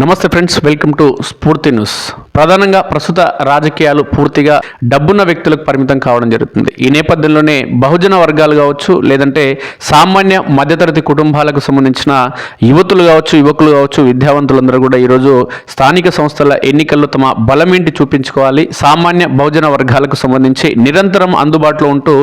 నమస్తే friends welcome to Spoorthi news. ప్రధానంగా ప్రస్తుత రాజకీయాలు పూర్తిగా డబ్బున్న వ్యక్తులకు పరిమితం కావడం జరుగుతుంది. ఈ నేపథ్యంలోనే బహుజన వర్గాలు కావచ్చు లేదంటే సామాన్య మధ్యతరగతి కుటుంబాలకు సంబంధించిన యువతులు కావచ్చు యువకులు కావచ్చు విద్యావంతులందరూ కూడా ఈరోజు స్థానిక సంస్థల ఎన్నికల్లో తమ బలమేంటి చూపించుకోవాలి. సామాన్య బహుజన వర్గాలకు సంబంధించి నిరంతరం అందుబాటులో ఉంటూ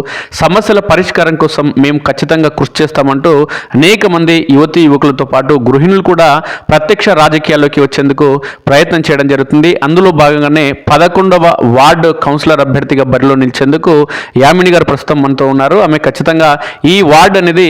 సమస్యల పరిష్కారం కోసం మేము ఖచ్చితంగా కృషి చేస్తామంటూ అనేక మంది యువతీ యువకులతో పాటు గృహిణులు కూడా ప్రత్యక్ష రాజకీయాల్లోకి వచ్చేందుకు ప్రయత్నం చేయడం జరుగుతుంది. అందు అందులో భాగంగానే పదకొండవ వార్డు కౌన్సిలర్ అభ్యర్థిగా బరిలో నిలిచేందుకు యామిని గారు ప్రస్తుతం మనతో ఉన్నారు. ఆమె ఖచ్చితంగా ఈ వార్డు అనేది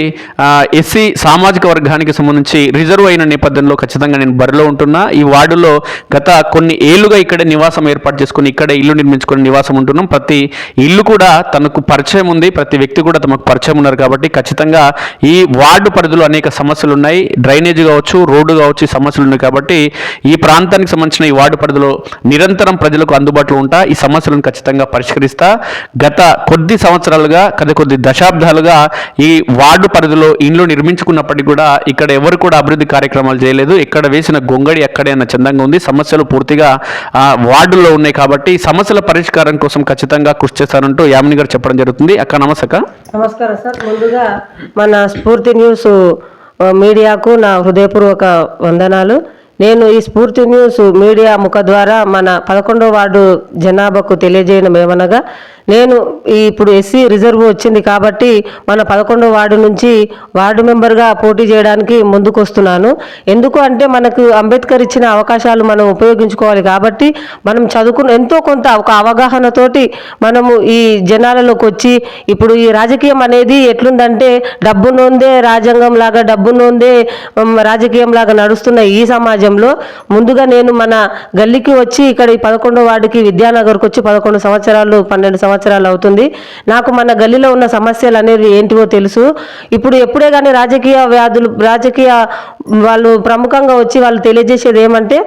ఎస్సీ సామాజిక వర్గానికి సంబంధించి రిజర్వ్ అయిన నేపథ్యంలో ఖచ్చితంగా నేను బరిలో ఉంటున్నా. ఈ వార్డులో గత కొన్ని ఏళ్ళుగా ఇక్కడే నివాసం ఏర్పాటు చేసుకుని ఇక్కడే ఇల్లు నిర్మించుకుని నివాసం ఉంటున్నాం. ప్రతి ఇల్లు కూడా తనకు పరిచయం ఉంది. ప్రతి వ్యక్తి కూడా తమకు పరిచయం ఉన్నారు కాబట్టి ఖచ్చితంగా ఈ వార్డు పరిధిలో అనేక సమస్యలు ఉన్నాయి. డ్రైనేజ్ కావచ్చు రోడ్డు కావచ్చు సమస్యలు ఉన్నాయి కాబట్టి ఈ ప్రాంతానికి సంబంధించిన ఈ వార్డు పరిధిలో నిరంతరం ప్రజలకు అందుబాటులో ఉంటా. ఈ సమస్యలను ఖచ్చితంగా పరిష్కరిస్తా. గత కొద్ది సంవత్సరాలుగా గత కొద్ది దశాబ్దాలుగా ఈ వార్డు పరిధిలో ఇండ్లు నిర్మించుకున్నప్పటికీ కూడా ఇక్కడ ఎవరు కూడా అభివృద్ధి కార్యక్రమాలు చేయలేదు. ఎక్కడ వేసిన గొంగడి ఎక్కడే అన్న చందంగా ఉంది. సమస్యలు పూర్తిగా ఆ, వార్డుల్లో ఉన్నాయి కాబట్టి ఈ సమస్యల పరిష్కారం కోసం ఖచ్చితంగా కృషి చేస్తానంటూ యామిని గారు చెప్పడం జరుగుతుంది. అక్క నమస్క నమస్కారం సార్. ముందుగా మన స్ఫూర్తి న్యూస్ మీడియాకు నా హృదయపూర్వక వందనాలు. నేను ఈ స్ఫూర్తి న్యూస్ మీడియా ముఖ ద్వారా మన పదకొండో వార్డు జనాభాకు తెలియజేయడం ఏమనగా నేను ఇప్పుడు ఎస్సీ రిజర్వ్ వచ్చింది కాబట్టి మన పదకొండో వార్డు నుంచి వార్డు మెంబర్గా పోటీ చేయడానికి ముందుకు వస్తున్నాను ఎందుకు అంటే మనకు అంబేద్కర్ ఇచ్చిన అవకాశాలు మనం ఉపయోగించుకోవాలి కాబట్టి మనం చదువుకున్న ఎంతో కొంత ఒక అవగాహనతోటి మనము ఈ జనాలలోకి వచ్చి ఇప్పుడు ఈ రాజకీయం అనేది ఎట్లుందంటే డబ్బు నోందే రాజ్యాంగం లాగా డబ్బు నోందే రాజకీయం లాగా నడుస్తున్న ఈ సమాజంలో ముందుగా నేను మన గల్లీకి వచ్చి ఇక్కడ ఈ పదకొండో వార్డుకి విద్యానగర్కి వచ్చి పదకొండు సంవత్సరాలు పన్నెండు సంవత్సరాలు సంవత్సరాలు అవుతుంది. నాకు మన గల్లీలో ఉన్న సమస్యలు అనేవి ఏంటివో తెలుసు. ఇప్పుడు ఎప్పుడే కానీ రాజకీయ వ్యాధులు రాజకీయ వాళ్ళు ప్రముఖంగా వచ్చి వాళ్ళు తెలియజేసేది ఏమంటే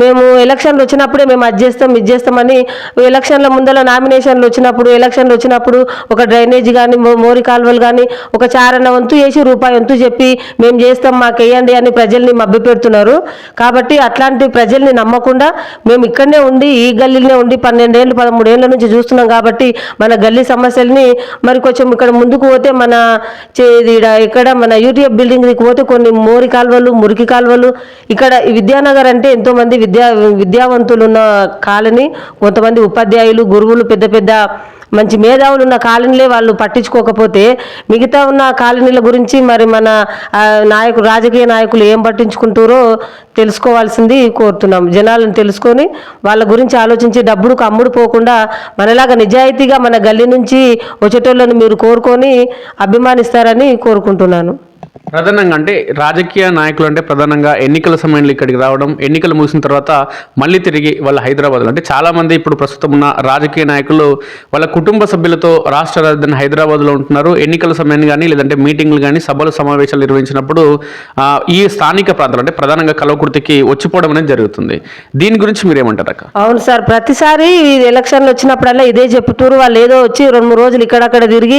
మేము ఎలక్షన్లు వచ్చినప్పుడే మేము అది చేస్తాం ఇది చేస్తామని ఎలక్షన్ల ముందర నామినేషన్లు వచ్చినప్పుడు ఎలక్షన్లు వచ్చినప్పుడు ఒక డ్రైనేజ్ కానీ మోరి కాలువలు కానీ ఒక చారణ వంతు వేసి రూపాయి వంతు చెప్పి మేము చేస్తాం మాకు వేయండి అని ప్రజల్ని మభ్య పెడుతున్నారు. కాబట్టి అట్లాంటి ప్రజల్ని నమ్మకుండా మేము ఇక్కడనే ఉండి ఈ గల్లీలోనే ఉండి పన్నెండేళ్ళు పదమూడేళ్ళ నుంచి చూస్తున్నాం కాబట్టి మన గల్లీ సమస్యల్ని మరి కొంచెం ఇక్కడ ముందుకు పోతే మన ఇక్కడ మన యూటీఎఫ్ బిల్డింగ్ పోతే కొన్ని మోరి కాలువలు మురికి కాలువలు. ఇక్కడ విద్యానగర్ అంటే ఎంతో మంది విద్యా విద్యావంతులు ఉన్న కాలనీ కొంతమంది ఉపాధ్యాయులు గురువులు పెద్ద పెద్ద మంచి మేధావులు ఉన్న కాలనీలే వాళ్ళు పట్టించుకోకపోతే మిగతా ఉన్న కాలనీల గురించి మరి మన నాయకులు రాజకీయ నాయకులు ఏం పట్టించుకుంటారో తెలుసుకోవాల్సింది కోరుతున్నాం. జనాలను తెలుసుకొని వాళ్ళ గురించి ఆలోచించి డబ్బులకు అమ్ముడు పోకుండా మనలాగా నిజాయితీగా మన గల్లీ నుంచి వచ్చేటోళ్ళని మీరు కోరుకొని అభిమానిస్తారని కోరుకుంటున్నాను. ప్రధానంగా అంటే రాజకీయ నాయకులు అంటే ప్రధానంగా ఎన్నికల సమయంలో ఇక్కడికి రావడం ఎన్నికలు ముగిసిన తర్వాత మళ్ళీ తిరిగి వాళ్ళ హైదరాబాద్లో. అంటే చాలామంది ఇప్పుడు ప్రస్తుతం ఉన్న రాజకీయ నాయకులు వాళ్ళ కుటుంబ సభ్యులతో రాష్ట్ర రాజధాని హైదరాబాద్లో ఉంటున్నారు. ఎన్నికల సమయాన్ని కానీ లేదంటే మీటింగ్లు కానీ సభలు సమావేశాలు నిర్వహించినప్పుడు ఈ స్థానిక ప్రాంతాలు అంటే ప్రధానంగా కలవకుర్తికి వచ్చిపోవడం అనేది జరుగుతుంది. దీని గురించి మీరేమంటారు అక్క? అవును సార్ ప్రతిసారి ఎలక్షన్లు వచ్చినప్పుడల్లా ఇదే చెప్తూ వాళ్ళు ఏదో వచ్చి రెండు మూడు రోజులు ఇక్కడక్కడ తిరిగి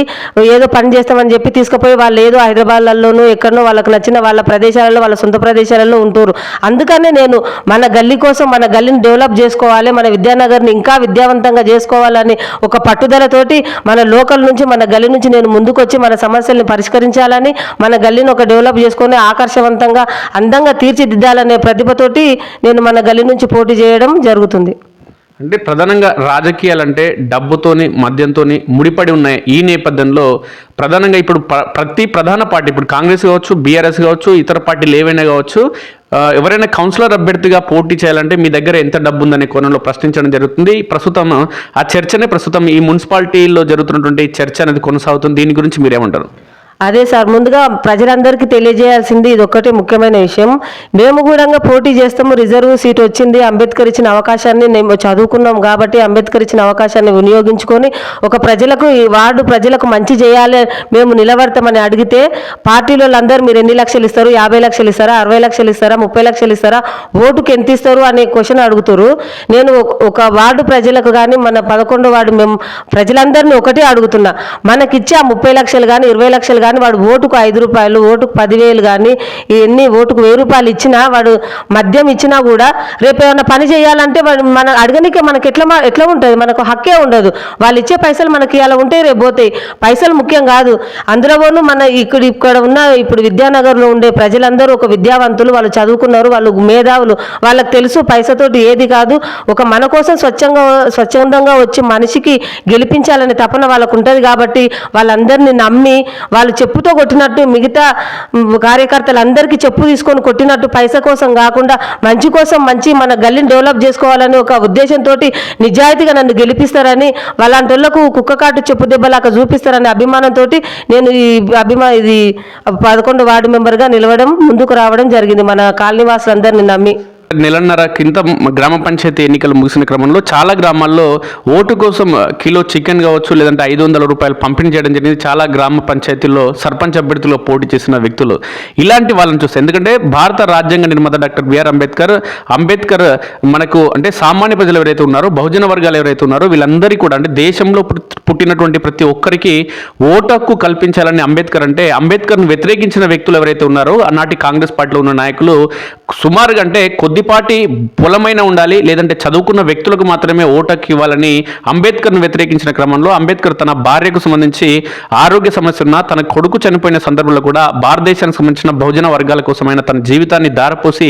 ఏదో పని చేస్తామని చెప్పి తీసుకుపోయి వాళ్ళు ఏదో హైదరాబాద్లలోనూ ఎక్కడనో వాళ్ళకి నచ్చిన వాళ్ళ ప్రదేశాలలో వాళ్ళ సొంత ప్రదేశాలలో ఉంటారు. అందుకనే నేను మన గల్లీ కోసం మన గల్లీని డెవలప్ చేసుకోవాలి మన విద్యానగర్ని ఇంకా విద్యావంతంగా చేసుకోవాలని ఒక పట్టుదలతోటి మన లోకల్ నుంచి మన గల్లీ నుంచి నేను ముందుకొచ్చి మన సమస్యల్ని పరిష్కరించాలని మన గల్లీని ఒక డెవలప్ చేసుకొని ఆకర్షవంతంగా అందంగా తీర్చిదిద్దాలనే ప్రతిభతోటి నేను మన గల్లీ నుంచి పోటీ చేయడం జరుగుతుంది. అంటే ప్రధానంగా రాజకీయాలు అంటే డబ్బుతోని మద్యంతోని ముడిపడి ఉన్నాయి ఈ నేపథ్యంలో ప్రధానంగా ఇప్పుడు ప్రతి ప్రధాన పార్టీ ఇప్పుడు కాంగ్రెస్ కావచ్చు బీఆర్ఎస్ కావచ్చు ఇతర పార్టీలు ఏవైనా కావచ్చు ఎవరైనా కౌన్సిలర్ అభ్యర్థిగా పోటీ చేయాలంటే మీ దగ్గర ఎంత డబ్బు ఉందనే కోణంలో ప్రశ్నించడం జరుగుతుంది. ప్రస్తుతం ఆ చర్చనే ప్రస్తుతం ఈ మున్సిపాలిటీలో జరుగుతున్నటువంటి చర్చ అనేది కొనసాగుతుంది. దీని గురించి మీరేమంటారు? అదే సార్ ముందుగా ప్రజలందరికీ తెలియజేయాల్సింది ఇది ఒక్కటే ముఖ్యమైన విషయం. మేము కూడా పోటీ చేస్తాము రిజర్వ్ సీట్ వచ్చింది అంబేద్కర్ ఇచ్చిన అవకాశాన్ని మేము చదువుకున్నాం కాబట్టి అంబేద్కర్ ఇచ్చిన అవకాశాన్ని వినియోగించుకొని ఒక ప్రజలకు ఈ వార్డు ప్రజలకు మంచి చేయాలి మేము నిలబడతామని అడిగితే పార్టీలో అందరూ మీరు ఎన్ని లక్షలు ఇస్తారు యాభై లక్షలు ఇస్తారా అరవై లక్షలు ఇస్తారా ముప్పై లక్షలు ఇస్తారా ఓటుకు ఎంత ఇస్తారు అనే క్వశ్చన్ అడుగుతారు నేను ఒక- ఒక వార్డు ప్రజలకు కానీ మన పదకొండో వార్డు మేము ప్రజలందరినీ ఒకటే అడుగుతున్నా. మనకిచ్చే ఆ ముప్పై లక్షలు కానీ ఇరవై లక్షలు కానీ కానీ వాడు ఓటుకు ఐదు రూపాయలు ఓటుకు పదివేలు కానీ ఎన్ని ఓటుకు వెయ్యి రూపాయలు ఇచ్చినా వాడు మద్యం ఇచ్చినా కూడా రేపు ఏమైనా పని చేయాలంటే వాడు మన అడగనికే మనకి ఎట్లా ఎట్లా ఉంటుంది? మనకు హక్కే ఉండదు. వాళ్ళు ఇచ్చే పైసలు మనకి అలా ఉంటే రేపు పోతాయి. పైసలు ముఖ్యం కాదు. అందులోనూ మన ఇక్కడ ఇక్కడ ఉన్న ఇప్పుడు విద్యానగర్లో ఉండే ప్రజలందరూ ఒక విద్యావంతులు వాళ్ళు చదువుకున్నారు వాళ్ళు మేధావులు. వాళ్ళకి తెలుసు పైసతోటి ఏది కాదు. ఒక మన కోసం స్వచ్ఛంగా స్వచ్ఛందంగా వచ్చి మనిషికి గెలిపించాలనే తపన వాళ్ళకు ఉంటుంది కాబట్టి వాళ్ళందరినీ నమ్మి వాళ్ళు చెప్పుతో కొట్టినట్టు మిగతా కార్యకర్తలు కార్యకర్తలందరికీ చెప్పు తీసుకొని కొట్టినట్టు పైస కోసం కాకుండా మంచి కోసం మంచి మన గల్లీని డెవలప్ చేసుకోవాలని ఒక ఉద్దేశంతో నిజాయితీగా నన్ను గెలిపిస్తారని వాళ్ళంటి వాళ్ళకు కుక్క కాటు చెప్పు దెబ్బలాగా చూపిస్తారనే అభిమానంతో నేను ఈ అభిమా ఇది పదకొండు వార్డు మెంబర్గా నిలవడం ముందుకు రావడం జరిగింది. మన కాలనీవాసులందరినీ నమ్మి. నెలన్నర కింద గ్రామ పంచాయతీ ఎన్నికలు ముగిసిన క్రమంలో చాలా గ్రామాల్లో ఓటు కోసం కిలో చికెన్ కావచ్చు లేదంటే ఐదు వందల రూపాయలు పంపిణీ చేయడం జరిగింది. చాలా గ్రామ పంచాయతీల్లో సర్పంచ్ అభ్యర్థుల్లో పోటీ చేసిన వ్యక్తులు. ఇలాంటి వాళ్ళని చూస్తే ఎందుకంటే భారత రాజ్యాంగ నిర్మాత డాక్టర్ బిఆర్ అంబేద్కర్ అంబేద్కర్ మనకు అంటే సామాన్య ప్రజలు ఎవరైతే ఉన్నారో బహుజన వర్గాలు ఎవరైతే ఉన్నారో వీళ్ళందరికీ కూడా అంటే దేశంలో పుట్టినటువంటి ప్రతి ఒక్కరికి ఓటు హక్కు కల్పించాలని అంబేద్కర్ అంటే అంబేద్కర్ను వ్యతిరేకించిన వ్యక్తులు ఎవరైతే ఉన్నారో ఆనాటి కాంగ్రెస్ పార్టీలో ఉన్న నాయకులు సుమారుగా అంటే కొద్దిపాటి పొలమైన ఉండాలి లేదంటే చదువుకున్న వ్యక్తులకు మాత్రమే ఓటకు ఇవ్వాలని అంబేద్కర్ను వ్యతిరేకించిన క్రమంలో అంబేద్కర్ తన భార్యకు సంబంధించి ఆరోగ్య సమస్య ఉన్న తన కొడుకు చనిపోయిన సందర్భంలో కూడా భారతదేశానికి సంబంధించిన బహుజన వర్గాల కోసమైన తన జీవితాన్ని దారపోసి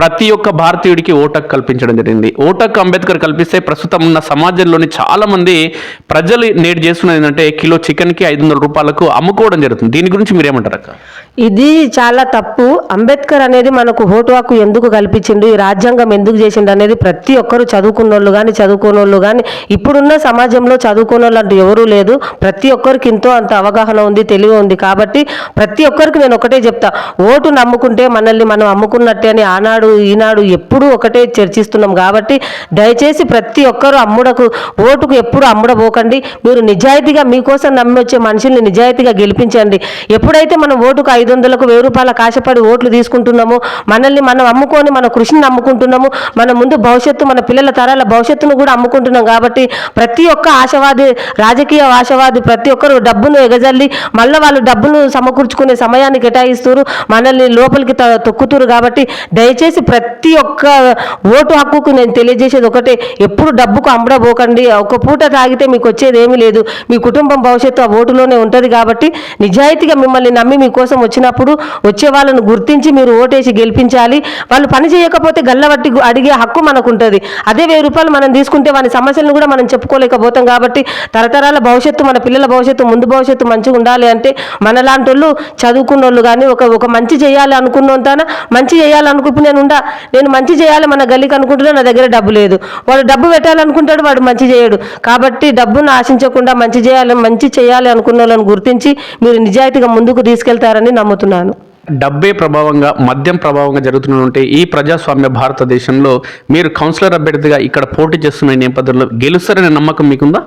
ప్రతి ఒక్క భారతీయుడికి ఓటకు కల్పించడం జరిగింది. ఓటకు అంబేద్కర్ కల్పిస్తే ప్రస్తుతం ఉన్న సమాజంలోని చాలా మంది ప్రజలు నేడు చేస్తున్నది ఏంటంటే కిలో చికెన్కి ఐదు వందల రూపాయలకు అమ్ముకోవడం జరుగుతుంది. దీని గురించి మీరేమంటారు అక్క? ఇది చాలా తప్పు. అంబేద్కర్ అనేది మనకు ఓటు హక్కు ఎందుకు కల్పించిండు? ఈ రాజ్యాంగం ఎందుకు చేసిండు అనేది ప్రతి ఒక్కరు చదువుకున్న వాళ్ళు కానీ చదువుకోని వాళ్ళు కానీ ఇప్పుడున్న సమాజంలో చదువుకున్న వాళ్ళు అంటూ ఎవరూ లేదు. ప్రతి ఒక్కరికి ఎంతో అంత అవగాహన ఉంది తెలివి ఉంది. కాబట్టి ప్రతి ఒక్కరికి నేను ఒకటే చెప్తా. ఓటు నమ్ముకుంటే మనల్ని మనం అమ్ముకున్నట్టే అని ఆనాడు ఈనాడు ఎప్పుడూ ఒకటే చర్చిస్తున్నాం. కాబట్టి దయచేసి ప్రతి ఒక్కరు అమ్ముడకు ఓటుకు ఎప్పుడు అమ్ముడబోకండి. మీరు నిజాయితీగా మీకోసం నమ్మి వచ్చే మనుషుల్ని నిజాయితీగా గెలిపించండి. ఎప్పుడైతే మనం ఓటుకు ఐదు వందలకు వెయ్యి రూపాయల కాశపడి ఓట్లు తీసుకుంటున్నాము. మనల్ని మనం అమ్ముకొని మన కృషిని అమ్ముకుంటున్నాము మన ముందు భవిష్యత్తు మన పిల్లల తరాల భవిష్యత్తును కూడా అమ్ముకుంటున్నాం కాబట్టి ప్రతి ఒక్క ఆశవాది రాజకీయ ఆశవాది ప్రతి ఒక్కరు డబ్బును ఎగజల్లి మళ్ళీ వాళ్ళు డబ్బును సమకూర్చుకునే సమయాన్ని కేటాయిస్తారు. మనల్ని లోపలికి త- తొక్కుతురు కాబట్టి దయచేసి ప్రతి ఒక్క ఓటు హక్కుకు నేను తెలియజేసేది ఒకటే. ఎప్పుడు డబ్బుకు అమ్మడబోకండి ఒక పూట తాగితే మీకు వచ్చేది ఏమీ లేదు. మీ కుటుంబం భవిష్యత్తు ఆ ఓటులోనే ఉంటుంది కాబట్టి నిజాయితీగా మిమ్మల్ని నమ్మి మీకోసం వచ్చినప్పుడు వచ్చే వాళ్ళను గుర్తించి మీరు ఓటేసి గెలిపించాలి. వాళ్ళు పని చేయకపోతే గల్లబట్టి అడిగే హక్కు మనకు ఉంటుంది అదే వెయ్యి రూపాయలు మనం తీసుకుంటే వాని సమస్యలను కూడా మనం చెప్పుకోలేకపోతాం కాబట్టి తరతరాల భవిష్యత్తు మన పిల్లల భవిష్యత్తు ముందు భవిష్యత్తు మంచిగా ఉండాలి అంటే మనలాంటి వాళ్ళు చదువుకున్న వాళ్ళు కానీ ఒక ఒక మంచి చేయాలి అనుకున్నంతాన మంచి చేయాలి నేను ఉండా. నేను మంచి చేయాలి మన గల్లీకి అనుకుంటున్నా నా దగ్గర డబ్బు లేదు. వాడు డబ్బు పెట్టాలనుకుంటాడు వాడు మంచి చేయడు. కాబట్టి డబ్బును ఆశించకుండా మంచి చేయాలి మంచి చేయాలి అనుకున్న వాళ్ళని గుర్తించి మీరు నిజాయితీగా ముందుకు తీసుకెళ్తారని నమ్ముతున్నాను డబ్బే ప్రభావంగా మద్యం ప్రభావంగా జరుగుతున్నటువంటి ఈ ప్రజాస్వామ్య భారతదేశంలో మీరు కౌన్సిలర్ అభ్యర్థిగా ఇక్కడ పోటీ చేస్తున్న నేపథ్యంలో గెలుస్తారనే నమ్మకం మీకుందా?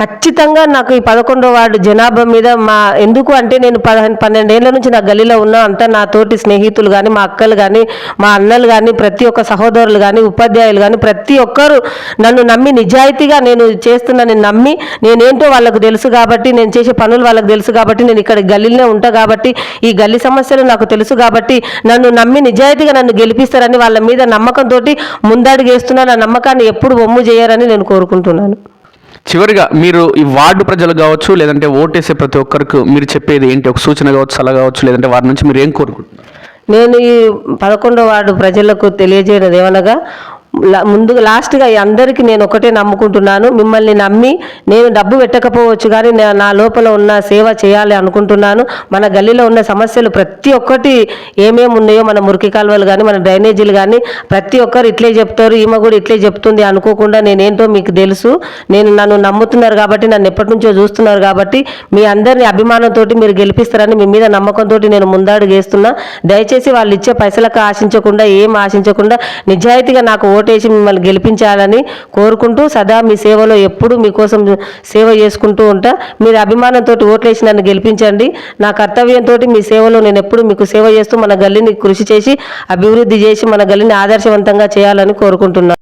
ఖచ్చితంగా నాకు ఈ పదకొండో వార్డు జనాభా మీద మా ఎందుకు అంటే నేను పదహారు పన్నెండేళ్ళ నుంచి నా గల్లీలో ఉన్నా అంతా నా తోటి స్నేహితులు కానీ మా అక్కలు కానీ మా అన్నలు కానీ ప్రతి ఒక్క సహోదరులు కానీ ఉపాధ్యాయులు కానీ ప్రతి ఒక్కరు నన్ను నమ్మి నిజాయితీగా నేను చేస్తున్నానని నమ్మి నేనేంటో వాళ్ళకు తెలుసు కాబట్టి నేను చేసే పనులు వాళ్ళకి తెలుసు కాబట్టి నేను ఇక్కడ గల్లీలో ఉంటా కాబట్టి ఈ గల్లీ సమస్యలు నాకు తెలుసు కాబట్టి నన్ను నమ్మి నిజాయితీగా నన్ను గెలిపిస్తారని వాళ్ళ మీద నమ్మకంతో ముందడుగేస్తున్నా నా నమ్మకాన్ని ఎప్పుడు ఒమ్ము చేయరని నేను కోరుకుంటున్నాను. చివరిగా మీరు ఈ వార్డు ప్రజలు కావచ్చు లేదంటే ఓటేసే ప్రతి ఒక్కరికి మీరు చెప్పేది ఏంటి? ఒక సూచన కావచ్చు సలహా కావచ్చు లేదంటే వారి నుంచి మీరు ఏం కోరుకుంటున్నారు? నేను ఈ పదకొండో వార్డు ప్రజలకు తెలియజేయడం ఏమనగా లా- ముందుగా లాస్ట్గా ఈ అందరికీ నేను ఒకటే నమ్ముకుంటున్నాను. మిమ్మల్ని నమ్మి నేను డబ్బు పెట్టకపోవచ్చు కానీ నా- నా లోపల ఉన్న సేవ చేయాలి అనుకుంటున్నాను. మన గల్లీలో ఉన్న సమస్యలు ప్రతి ఒక్కటి ఏమేమి ఉన్నాయో మన మురికి కాలువలు కానీ మన డ్రైనేజీలు కానీ ప్రతి ఒక్కరు ఇట్లే చెప్తారు. ఈమె కూడా ఇట్లే చెప్తుంది అనుకోకుండా నేనేంటో మీకు తెలుసు. నేను నన్ను నమ్ముతున్నారు కాబట్టి నన్ను ఎప్పటి నుంచో చూస్తున్నారు కాబట్టి మీ అందరిని అభిమానంతో మీరు గెలిపిస్తారని మీ మీద నమ్మకంతో నేను ముందాడు చేస్తున్నా దయచేసి వాళ్ళు ఇచ్చే పైసలకు ఆశించకుండా ఏం ఆశించకుండా నిజాయితీగా నాకు ఓటేసి మిమ్మల్ని గెలిపించాలని కోరుకుంటూ సదా మీ సేవలో ఎప్పుడు మీకోసం సేవ చేసుకుంటూ ఉంటా. మీరు అభిమానంతో ఓట్లేసి నన్ను గెలిపించండి. నా కర్తవ్యంతో మీ సేవలో నేను ఎప్పుడు మీకు సేవ చేస్తూ మన గల్లీని కృషి చేసి అభివృద్ధి చేసి మన గల్లీని ఆదర్శవంతంగా చేయాలని కోరుకుంటున్నాను